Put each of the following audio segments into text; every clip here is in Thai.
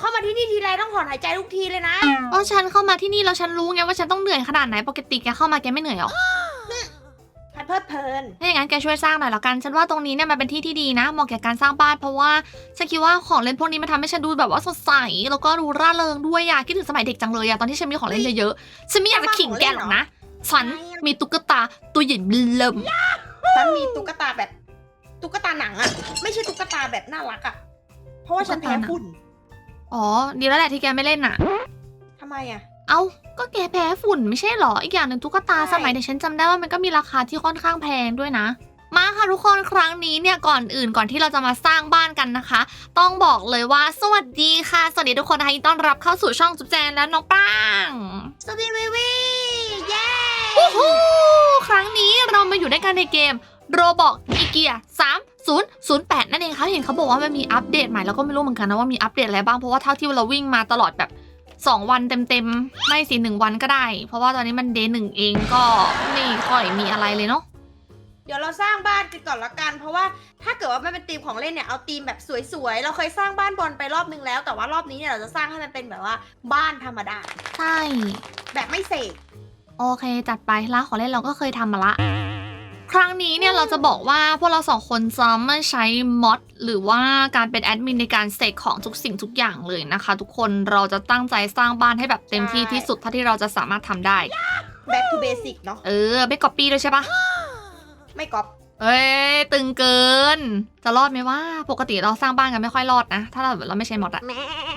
เข้ามาที่นี่ทีไรต้องถอนหายใจทุกทีเลยนะเพราะฉันเข้ามาที่นี่แล้วฉันรู้ไงว่าฉันต้องเหนื่อยขนาดไหนปกติแกเข้ามาแกไม่เหนื่อยหรอพัดเพลิดเพลินถ้าอย่างนั้นแกช่วยสร้างหน่อยละกัน ฉันว่าตรงนี้เนี่ยมันเป็นที่ที่ดีนะเหมาะแก่การสร้างบ้านเพราะว่าฉันคิดว่าของเล่นพวกนี้มันทำให้ฉันดูแบบว่าสดใสแล้วก็ดูร่าเริงด้วยอะคิดถึงสมัยเด็กจังเลยอะตอนที่ฉันมีของเล่นเยอะๆฉันไม่อยากจะขิงแกหรอกนะฉันมีตุ๊กตาตัวใหญ่เบิ่มฉันมีตุ๊กตาแบบตุ๊กตาหนังอะไม่ใช่ตุ๊กตาแบบน่ารักอะเพราะว่าฉันแพ้ฝุ่น อ๋อ ดีแล้วแหละที่แกไม่เล่นอะทำไมอะเอ้า ก็แกแพ้ฝุ่นไม่ใช่หรอ อีกอย่างหนึ่งตุ๊กตาใช่ สมัยเด็กฉันจำได้ว่ามันก็มีราคาที่ค่อนข้างแพงด้วยนะ มาค่ะทุกคนครั้งนี้เนี่ยก่อนอื่นก่อนที่เราจะมาสร้างบ้านกันนะคะ ต้องบอกเลยว่าสวัสดีค่ะ สวัสดีทุกคนนะคะยินดีต้อนรับเข้าสู่ช่องจุ๊บแจนและน้องปราง สวัสดีวิวีเย้วู้ฮู้ครั้งนี้เรามาอยู่ด้วยกันในเกมโรบอกอีเกีย3008 นั่นเองเขาเห็นเขาบอกว่ามันมีอัปเดตใหม่แล้วก็ไม่รู้เหมือนกันนะว่ามีอัปเดตอะไรบ้างเพราะว่าเท่าที่เราวิ่งมาตลอดแบบ 2 วันเต็มๆ ไม่สิหนึ่งวันก็ได้ เพราะว่าตอนนี้มันเดย์หนึ่งเองก็ไม่ค่อยมีอะไรเลยเนาะเดี๋ยวเราสร้างบ้านกันก่อนละกัน เพราะว่าถ้าเกิดว่าไม่เป็นธีมของเล่นเนี่ยเอาธีมแบบสวยๆ เราเคยสร้างบ้านบอลไปรอบนึงแล้ว แต่ว่ารอบนี้เนี่ยเราจะสร้างให้มันเป็นแบบว่าบ้านธรรมดา ใช่ แบบไม่เสกโอเค จัดไปร้านของเล่นเราก็เคยทำมาละ ครั้งนี้เนี่ยเราจะบอกว่าพวกเราสองคนจะไม่ใช้มอดหรือว่าการเป็นแอดมินในการเสกของทุกสิ่งทุกอย่างเลยนะคะ ทุกคนเราจะตั้งใจสร้างบ้านให้แบบเต็มที่ที่สุดเท่าที่เราจะสามารถทำได้ back to basic เนาะเออไม่ก๊อปปี้ด้วยใช่ปะไม่ก๊อปเอ้ยตึงเกิน จะรอดไหมว่าปกติเราสร้างบ้านกันไม่ค่อยรอดนะ ถ้าเราเราไม่ใช้มอดอะ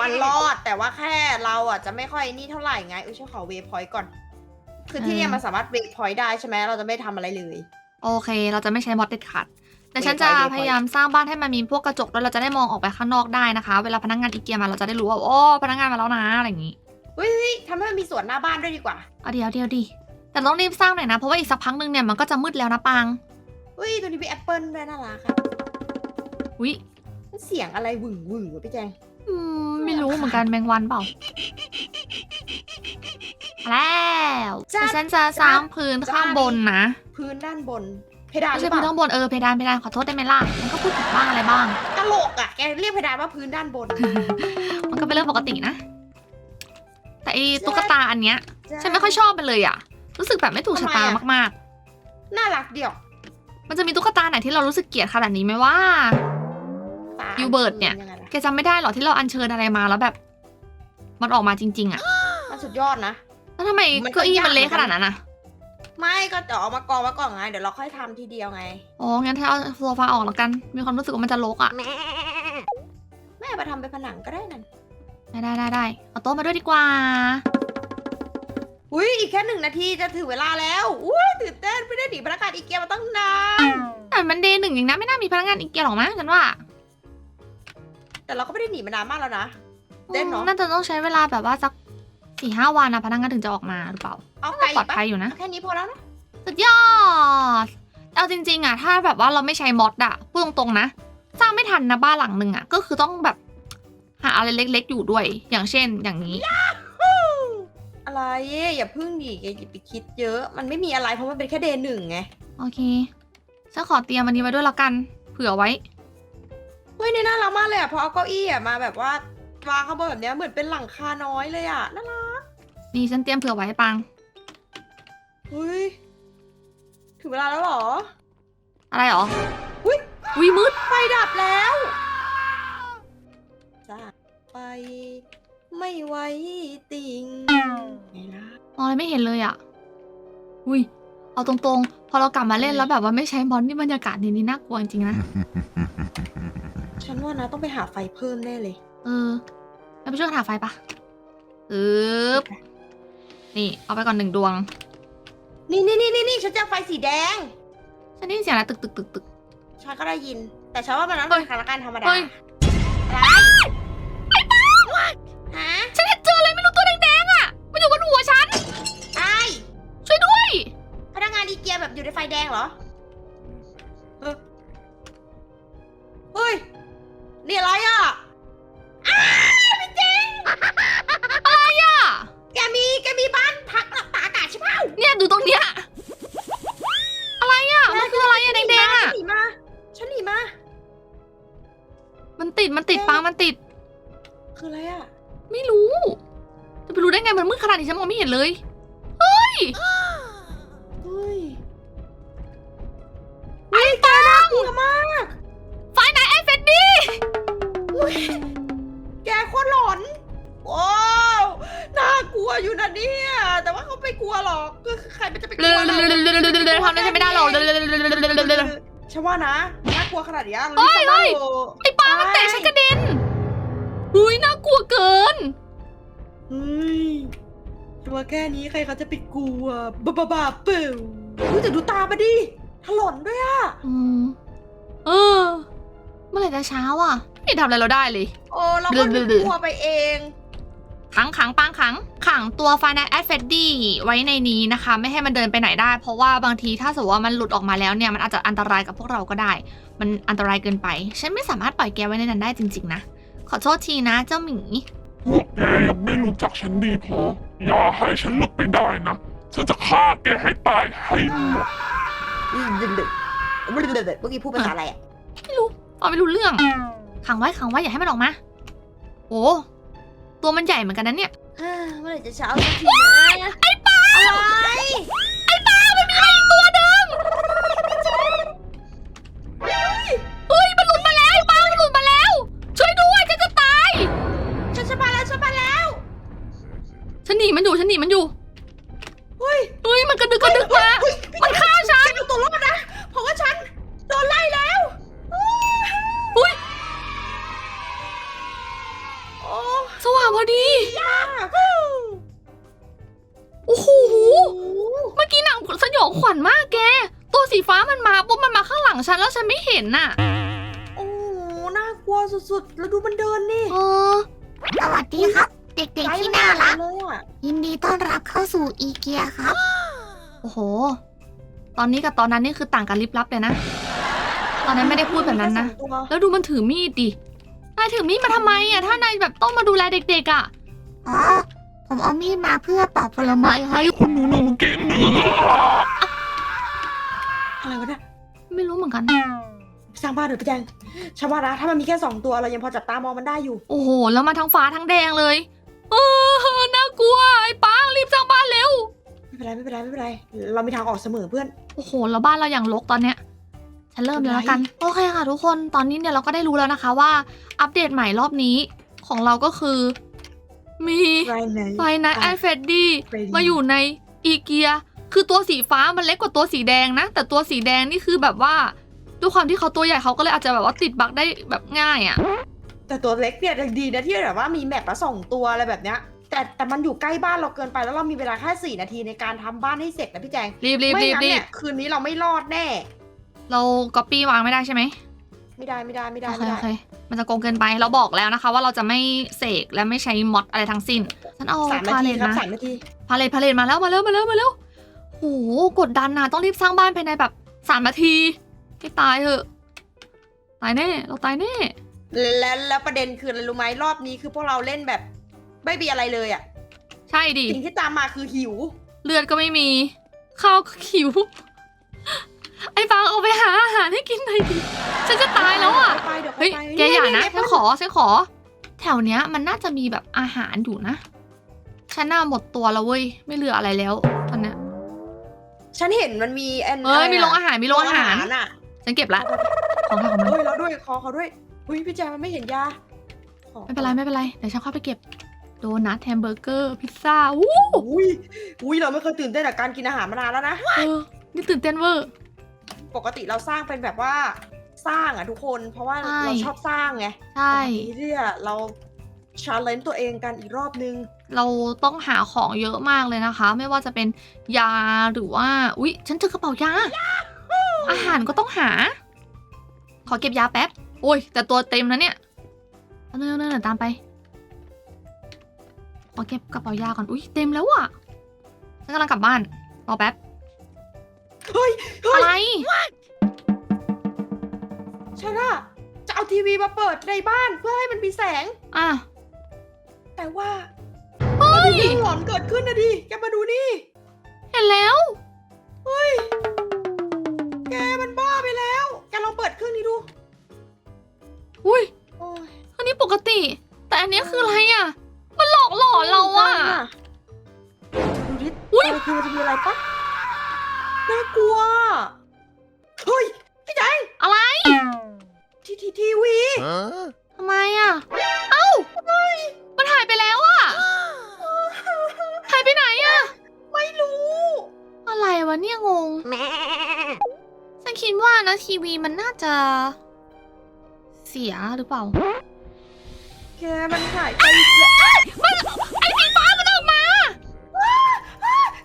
มันรอดแต่ว่าแค่เราอะจะไม่ค่อยนี่เท่าไหร่ไงอุ้ยฉันขอเวพอยต์ก่อน คือที่เนี่ยมันสามารถเวพอยต์ได้ใช่ไหมเราจะไม่ทำอะไรเลย โอเค เราจะไม่ใช้มอดเด็ดขาดแต่ฉันจะเวทไว้เวทไว้พยายามสร้างบ้านให้มันมีพวกกระจกด้วยเราจะได้มองออกไปข้างนอกได้นะคะ เวลาพนักงานอีเกียมาเราจะได้รู้ว่าโอ้พนักงานมาแล้วนะอะไรอย่างงี้เฮ้ยเฮ้ยทำให้มันมีสวนหน้าบ้านด้วยดีกว่าเอาเดียวเดียวดีแต่ต้องรีบสร้างหน่อยนะเพราะว่าอีกสักพักหนึ่งเนี่ยมันก็จะมืดแล้วนะปังเฮ้ยตัวนี้มีแอปเปิลด้วยน่ารักครับวิมันเสียงอะไรหวึ่งหวึ่งวะพี่แจงอืมไม่รู้เหมือนกันแมงวันเปล่าแล้วแต่ฉันจะสร้างพื้นข้างบนนะ พื้นด้านบน เพดานไม่หรืใช่อเปพื้นล่าข้างบนเออเพดานเพดานขอโทษได้ไหมล่ะมันก็พูดผิดบ้างอะไรบ้าง ตลกอะแกเรียกเพดานว่าพื้นด้านบนมันก็เป็นเรื่องปกตินะ แต่ไอ้ตุ๊กตาอันเนี้ย ฉันไม่ค่อยชอบมันเลยอะ รู้สึกแบบไม่ถูกชะตามากน่ารักเดียวๆ มันจะมีตุ๊กตาไหนที่เรารู้สึกเกลียดขนาดนี้ไหมว่าตายูเบิร์ตเนี่ย งไงล่ะแกจำไม่ได้หรอที่เราอัญเชิญอะไรมาแล้วแบบ มันออกมาจริง ๆ อะมันสุดยอดนะ แล้วทำไมมันก็เก้าอี้ยาก มันเละเหมือนกันขนาดนั้นอะ ไม่ก็เดี๋ยวเอามากองมาก่อนไงเดี๋ยวเราค่อยทำทีเดียวไง อ๋อ งั้นถ้าเอาโซฟาออกแล้วกัน มีความรู้สึกว่ามันจะรกอะ แม่ไปทำเป็นผนังก็ได้นั่นได้ได้ได้ได้เอาโต๊ะมาด้วยดีกว่า อุ้ยอีกแค่หนึ่งนาทีจะถึงเวลาแล้วอุ้ยตื่นเต้นไม่ได้หนีพนักงานอีเกียมาตั้งนานแต่มันเดย์หนึ่งอย่างนะไม่น่ามีพนักงานอีกเกียหรอกมั้งฉันว่าแต่เราก็ไม่ได้หนีมานานมากแล้วนะ เต้นเนอะ น่าจะต้องใช้เวลาแบบว่าสัก สี่ห้าวันนะพนักงานถึงจะออกมาหรือเปล่าเอาไกลปลอดปะภัยอยู่นะ แค่นี้พอแล้วนะสุดยอดเอาจริง ๆอะถ้าแบบว่าเราไม่ใช้มอดอะพูดตรงๆนะ สร้างไม่ทันนะบ้านหลังหนึ่งอะก็คือต้องแบบหาอะไรเล็กๆอยู่ด้วย อย่างเช่นอย่างนี้ อะไรอย่าพึ่งดิแกอย่าไปคิดเยอะ มันไม่มีอะไรเพราะมันเป็นแค่เดย์หนึ่งไงโอเคฉันขอเตรียมอันนี้ไว้ด้วยแล้วกัน เผื่อไว้เฮ้ยนี่น่ารักมากเลยอะเพอเอาเก้าอี้อะมาแบบว่าวางข้างบนแบบเนี้ยเหมือนเป็นหลังคาน้อยเลยอะน่ารัก นี่ฉันเตรียมเผื่อไว้ปังเฮ้ยถึงเวลาแล้วเหรอ อะไรหรอ อุ๊ยวิมืด ไฟดับแล้วจากไปไม่ไหวติงไงล่ะมองอะไรไม่เห็นเลยอะอุ้ย เอาตรงๆ พอเรากลับมาเล่นแล้วแบบว่าไม่ใช้มอนนี่บรรยากาศในนี้น่ากลัวจริงๆนะ ฉันว่านะต้องไปหาไฟเพิ่มแน่เลย เออเราไปช่วยกันหาไฟปะอึ๊บ นี่เอาไปก่อนหนึ่งดวง นี่นี่นี่นี่นี่ฉันเจะไฟสีแดง ฉันได้ยินเสียงอะไรตึกตึกตึกตึก ฉันก็ได้ยิน แต่ฉันว่ามันนั้นเฮ้เป็ยนคาราการธรรมดาเฮ้ยอะไรฮะฉันเห็นเจออะไรไม่รู้ตัวแดงๆอะมันอยู่บนหัวฉันไอ้ช่วยด้วย พนักงานอีเกียแบบอยู่ในไฟแดงเหรอเออเฮ้ย นี่อะไรอะ มาฉันหนีมามันติดมันติดปังมันติด คืออะไรอะไม่รู้ จะไปรู้ได้ไงมันมืดขนาดนี้ฉันมองไม่เห็นเลย เฮ้ยไอ้ปังกลัวมากไฟไหนไอ้เฟดดี้อุ๊ยแกโคตรหลอนว้าวน่ากลัวอยู่นะเนี่ยแต่ว่าเขาไม่กลัวหรอกก็คือใครมันจะไปกลัเร็ววล่ะๆๆๆๆๆทำได้ใช่ไม่ได้หรอกเร็วๆๆฉันว่านะน่ากลัวขนาดเนี้ยเฮ้ยเฮ้ยเราๆไอ้ปามันเตะฉันกระเด็นอุ้ยน่ากลัวเกิน เฮ้ยตัวแค่นี้ใครเขาจะไปกลัวบ้าบ้าบ้าเปล่าเฮ้ยแต่ดูตามาดิถลนด้วยอะอืมเออ เมื่อไหร่จะเช้าอะไม่ทำอะไรเราได้เลย โอ้เราก็นึกกลัวไปเอง ขังขังปางขัง ขังตัวฟานาแอดเฟดดี้ไว้ในนี้นะคะ ไม่ให้มันเดินไปไหนได้ เพราะว่าบางทีถ้าสมมติว่ามันหลุดออกมาแล้วเนี่ยมันอาจจะอันตรายกับพวกเราก็ได้ มันอันตรายเกินไป ฉันไม่สามารถปล่อยแกไว้ในนั้นได้จริง ๆ นะ ขอโทษทีนะ เจ้าหมี พวกแกยังไม่รู้จักฉันดีพอ อย่าให้ฉันหลุดไปได้นะ ฉันจะฆ่าแกให้ตายให้หมดเมื่อกี้พูดภาษาอะไรอะเอาไม่รู้เรื่อง ขังไว้ขังไว้อย่าให้มันออกมา โอ้ ตัวมันใหญ่เหมือนกันนะเนี่ยอ่าเมื่อไหร่จะเช้าสักทีนะไอ้ปาอะไร แล้วฉันไม่เห็นน่ะโอ้โหน่ากลัวสุดๆ แล้วดูมันเดินนี่เออสวัสดีครับ เด็กๆที่น่ารัก เลยอะยินดีต้อนรับเข้าสู่อีเกียครับ โอ้โห ตอนนี้กับตอนนั้นนี่คือต่างกันลิบลับเลยนะ ตอนนั้นไม่ได้พูดแบบนั้นนะ ตัวแล้วดูมันถือมีดดิ นายถือมีดมาทำไมอะ ถ้านายแบบต้องมาดูแลเด็กๆอะ อ๋อ ผมเอามีดมาเพื่อปอกผลไม้ให้คุณหนูหนูกินเนื้ออะไรวะเนี่ย ไม่รู้เหมือนกัน สร้างบ้านเถอะพี่แจงฉันว่านะถ้ามันมีแค่สองตัวเรายังพอจับตามองมันได้อยู่ โอ้โห แล้วมาทั้งฟ้าทั้งแดงเลยเออน่ากลัวไอ้ปังรีบสร้างบ้านเร็ว ไม่เป็นไรไม่เป็นไรไม่เป็นไร เรามีทางออกเสมอเพื่อน โอ้โห แล้วบ้านเราอย่างรกตอนเนี้ย ฉันเริ่มเลยแล้วกัน โอเคค่ะทุกคน ตอนนี้เนี่ยเราก็ได้รู้แล้วนะคะว่า อัปเดตใหม่รอบนี้ของเราก็คือ มีไรไหนไฟนะแอนเฟดดี้มาอยู่ในอีเกีย คือตัวสีฟ้ามันเล็กกว่าตัวสีแดงนะ แต่ตัวสีแดงนี่คือแบบว่าด้วยความที่เขาตัวใหญ่เขาก็เลยอาจจะแบบว่าติดบั๊กได้แบบง่ายอะ่ะแต่ตัวเล็กเนี่ยยังดีนะที่แบบว่ามีแมปละสองตัวอะไรแบบเนี้ยแต่แต่มันอยู่ใกล้บ้านเราเกินไปแล้วเรามีเวลาแค่สี่นาทีในการทำบ้านให้เสร็จนะพี่แจงรีบรีบไม่รีบงั้นรีเนี่บยคืนนี้เราไม่รอดแน่ เราก๊อปปี้วางไม่ได้ใช่ไหมไม่ได้ไม่ได้ไม่ได้โอเคไม่ได้โอเคมันจะโกงเกินไปเราบอกแล้วนะคะ ว่าเราจะไม่เสกและไม่ใช้มอดอะไรทั้งสิ้นฉันเอาสามนาพาเลทีทครับมาสามนาทีพาเลทพาเลทมาแล้วมาแล้วมาแล้วมาแล้ว โหกดดันนะต้องรีบสร้างบ้านภายในแบบสามนาทีให้ตายเถอะ ตายแน่ เราตายแน่ แล้วแล้วประเด็นคืออะไรรู้ไหมรอบนี้คือพวกเราเล่นแบบ ไม่มีอะไรเลยอะ ใช่ดิ สิ่งที่ตามมาคือหิว เลือดก็ไม่มี ข้าวก็หิว ไอ้ฟางเอาไปหาอาหารให้กินหน่อยดิ ฉันจะตายแล้วอะไปเดี๋ยวเฮ้ยไปแกอย่านะไงฉันขอฉันขอ แถวเนี้ยมันน่าจะมีแบบอาหารอยู่นะ ฉันน่าหมดตัวแล้วเว้ย ไม่เหลืออะไรแล้วตอนเนี้ย ฉันเห็นมันมีแอนเอ้ยมีโรงอาหารมีโรงอาหารอะฉันเก็บละของใครของมันเฮ้ยเราด้วยคอเขาด้วยเฮ้ยพี่แจงมันไม่เห็นยาขอไม่เป็นไรไม่เป็นไรเดี๋ยวฉันเข้าไปเก็บโดนัทแฮมเบอร์เกอร์พิซซ่าอู้อุ้ยอุ้ยเราไม่เคยตื่นเต้นกับการกินอาหารมานานแล้วนะเออนี่ตื่นเต้นเวอร์ปกติเราสร้างเป็นแบบว่าสร้างอะทุกคน เพราะว่าใช่เราชอบสร้างไงใช่แต่ทีเนี่ยเรา ชาเลนจ์ตัวเองกันอีกรอบนึง เราต้องหาของเยอะมากเลยนะคะ ไม่ว่าจะเป็นยาหรือว่า อุ๊ย ฉันเจอกระเป๋ายา อาหารก็ต้องหา ขอเก็บยาแป๊บ โอ้ย แต่ตัวเต็มนะเนี่ยเอาเนื่อเนื่อตามไป ขอเก็บกระเป๋ายาก่อน อุ๊ย เต็มแล้วอะฉันกำลังกลับบ้านรอแป๊บ เฮ้ย เฮ้อะยไรฉันอะจะเอาทีวีมาเปิดในบ้านเพื่อให้มันมีแสง อะ แต่ว่าเฮ้ยเรื่องหลอนเกิดขึ้นนะดิแกมาดูนี่ เห็นแล้วแกมันบ้าไปแล้ว แกลองเปิดเครื่องนี้ดู อุ้ยโอ้ยอันนี้ปกติ แต่อันนี้คืออะไรอะ มันหลอกหลอนเราอะ ดูดิอุ๊ยอะไรคือมันจะมีอะไรปะน่ากลัว เฮ้ยพี่แจงอะไร ทีทีทีวีทำไมอะเอ้ ทีวีมันน่าจะ เสียหรือเปล่าแกมันหายไปอีกแล้วมันไอ้สีฟ้ามันออกมา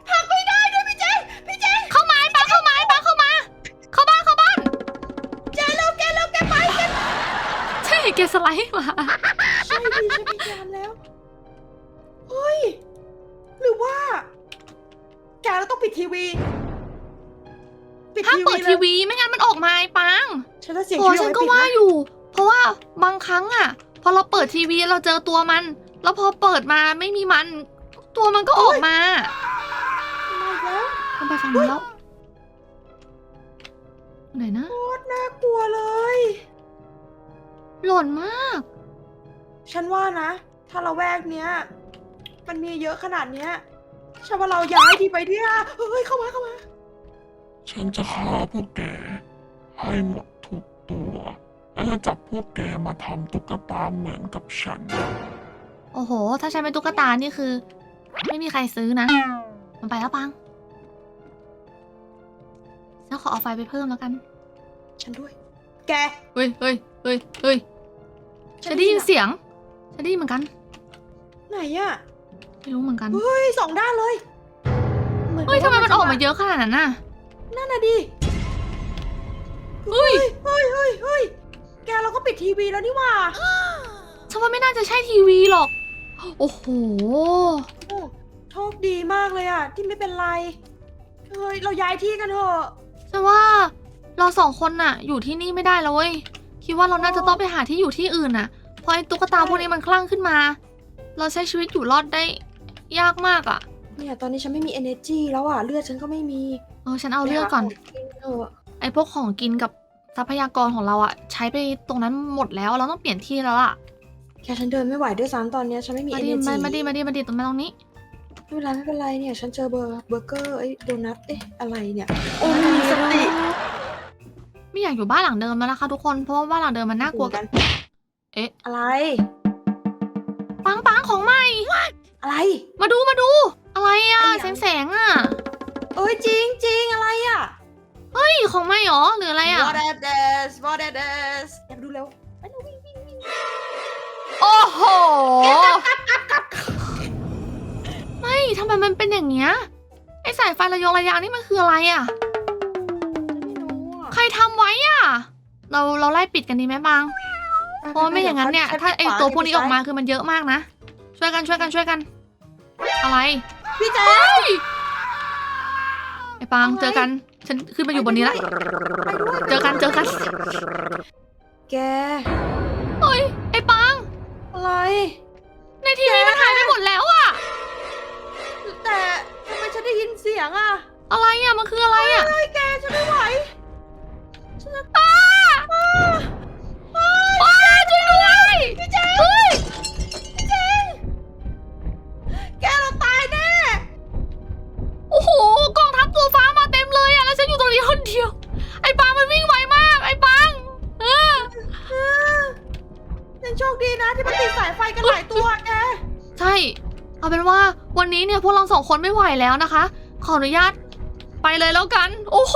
หักไม่ได้ด้วยพี่แจงพี่แจงเข้ามาไอ้ปังเข้ามาไอ้ปังเข้ามา เข้าบ้านเข้าบ้านแกเร็วแกเร็วแกไปแกใช่แกสไลด์มาใช่ดิฉันพยายามแล้ว เฮ้ย หรือว่า แกเราต้องปิดทีวี ปิดห้ามทีเปิวีดเลทียวีไม่งั้นมันออกมาไอ้ปังฉันจะเสียงโอ้ชีวิตฉันเอาก็ไว้ปิดว่านะอยู่ เพราะว่าบางครั้งอะพอเราเปิดทีวีเราเจอตัวมัน แล้วพอเปิดมาไม่มีมัน ตัวมันก็ออกมามาอีกแล้วมันไปฝั่งนู้นแล้วไหนนะโคตรน่ากลัวเลย หล่นมาก ฉันว่านะ ถ้าเราแวกเนี้ย มันมีเยอะขนาดเนี้ยฉันว่าเราย้ายทีไปเนี่ยเฮ้ยเข้ามาเข้ามา ฉันจะฆ่าพวกแกให้หมดทุกตัว แล้วจะจับพวกแกมาทำตุ๊กตาเหมือนกับฉัน โอ้โห ถ้าใช้เป็นตุ๊กตานี่คือ ไม่มีใครซื้อนะ มันไปแล้วปังฉันขอเอาไฟไปเพิ่มแล้วกัน ฉันด้วย แก เฮ้ยเฮ้ยเฮ้ยเฮ้ยฉันได้ยินเสียง ฉันได้ยินเหมือนกัน ไหนอะไม่รู้เหมือนกัน เฮ้ยสองด้านเลยหอนกับเฮ้ยทำไมมันออกมาจะเยอะขนาดนั้นน่ะ นั่นน่ะดิเฮ้ยเฮ้ยเฮ้ยเฮ้ยแกเราก็ปิดทีวีแล้วนี่หว่า ฉันว่าไม่น่าจะใช่ทีวีหรอก โอ้โห โอ้โชคดีมากเลยอะที่ไม่เป็นไร เฮ้ย เราย้ายที่กันเถอะ ฉันว่าเราสองคนน่ะ อยู่ที่นี่ไม่ได้แล้วเว้ย คิดว่าเราน่าจะต้องไปหาที่อยู่ที่อื่นน่ะ เพราะไอ้ตุ๊กตาพวกนี้มันคลั่งขึ้นมา เราใช้ชีวิตอยู่รอดได้ยากมากอะ่ะเนี่ยตอนนี้ฉันไม่มี energy แล้วอะเลือดฉันก็ไม่มี เออฉันเอาเลือกก่อนไปหาของกินเถอะไอ้พวกของกินกับทรัพยากรของเราอะ่ะใช้ไปตรงนั้นหมดแล้วเราต้องเปลี่ยนที่แล้วล่ะแค่ฉันเดินไม่ไหวด้วยซ้ำตอนเนี้ยฉันไม่มีมาดิ energy มามาดิมาดิมาดิตรงมาตรงนี้ไม่เป็นไรไม่เป็นไรเนี่ย ฉันเจอเบอร์เบอร์เกอร์ไอ้โดนัทเอ๊ะอะไรเนี่ย โอ้มีสติไม่อยากอยู่บ้านหลังเดิมแล้วนะคะทุกคนเพราะว่าบ้านหลังเดิมมันน่ากลัวกัน เอ๊ะ อะไร ปังปังของใหม่ อะไร มาดูมาดู อะไรอะอะไรแสอะงแสงๆอะ เอ้ยจริงจริงอะไรอะเฮ้ยของใหม่เหรอหรืออะไรอะ What is this What is this อยากดูเร็วไปเร็ววิ่งวิ่งวิ่งโอ้โห ไม่ทำไมมันเป็นอย่างเงี้ยไอสายไฟระยงระยางนี่มันคืออะไรอะไม่รู้อะใครทำไว้อะเราเราไล่ปิดกันดีไหมบาง เพราะว่าไม่อย่างนั้นเนี่ยฉัถ้าไอปิดขตัวพวกนี้ออกมาให้คือมันเยอะมากนะ ช่วยกันช่วยกันช่วยกัน อะไร พี่แจ๊เฮ้คยไอปังอะไรเจอกัน ฉันขึ้นมาอยู่บนนี้แล้วเจอกันเจอกัน แก นนี้เนี่ยพวกเราสองคนไม่ไหวแล้วนะคะ ขออนุญาตไปเลยแล้วกัน โอ้โห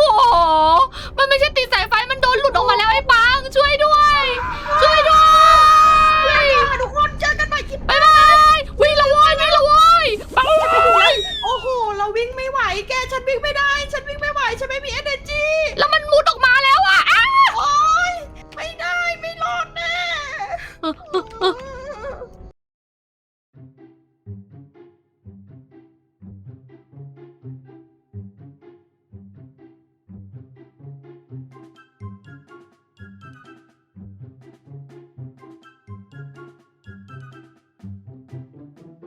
มันไม่ใช่ติดสายไฟ มันโดนหลุดออกมาแล้วไอ้ปัง ช่วยด้วย ช่วยด้วยทุกคนเจอกันใหม่คลิปบ๊ายบายวิ่งและโว้ยวิ่งและโว้ยไปโอ้โห เราวิ่งไม่ไหว แก ฉันวิ่งไม่ได้ ฉันวิ่งไม่ไหว ฉันไม่มี energy แล้วมัน